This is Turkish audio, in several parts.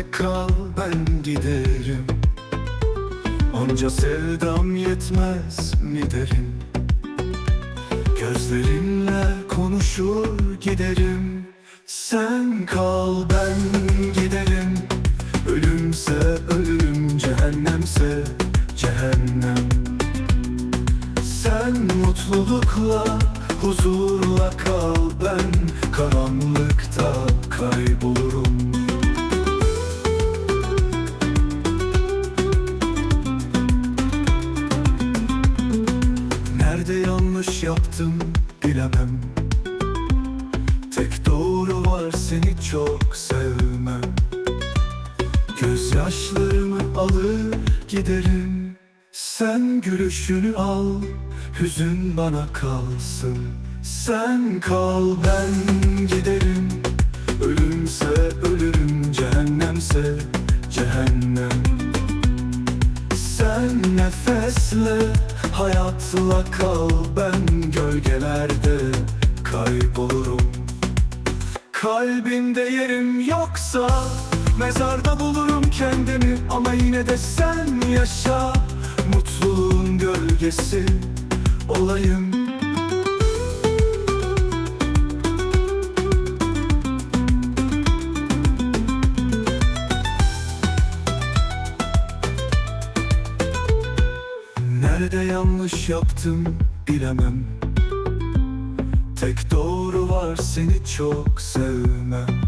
Senle kal ben giderim. Onca sevdam yetmez mi derim. Gözlerinle konuşur giderim. Sen kal ben giderim. Ölümse ölürüm cehennemse cehennem. Sen mutlulukla huzurla kal Ben yanlış yaptım bilemem. Tek doğru var seni çok sevmem. Gözyaşlarımı alır giderim. Sen gülüşünü al Hüzün bana kalsın. Sen kal ben giderim. Ölümse ölürüm cehennemse cehennem. Sen nefesle hayatla kal Ben gölgelerde kaybolurum. Kalbimde yerim yoksa Mezarda bulurum kendimi Ama yine de sen yaşa. Mutluluğun gölgesi olayım Nerede yanlış yaptım bilemem. Tek doğru var seni çok sevmem.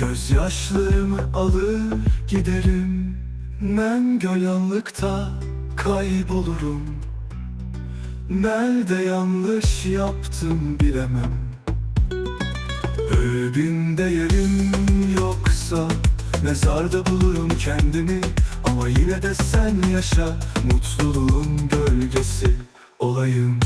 Gözyaşlarımı alır giderim. Ben gölyanlıkta kaybolurum. Nerede yanlış yaptım bilemem. Ölümde yerim yoksa Mezarda bulurum kendimi Ama yine de sen yaşa Mutluluğun gölgesi olayım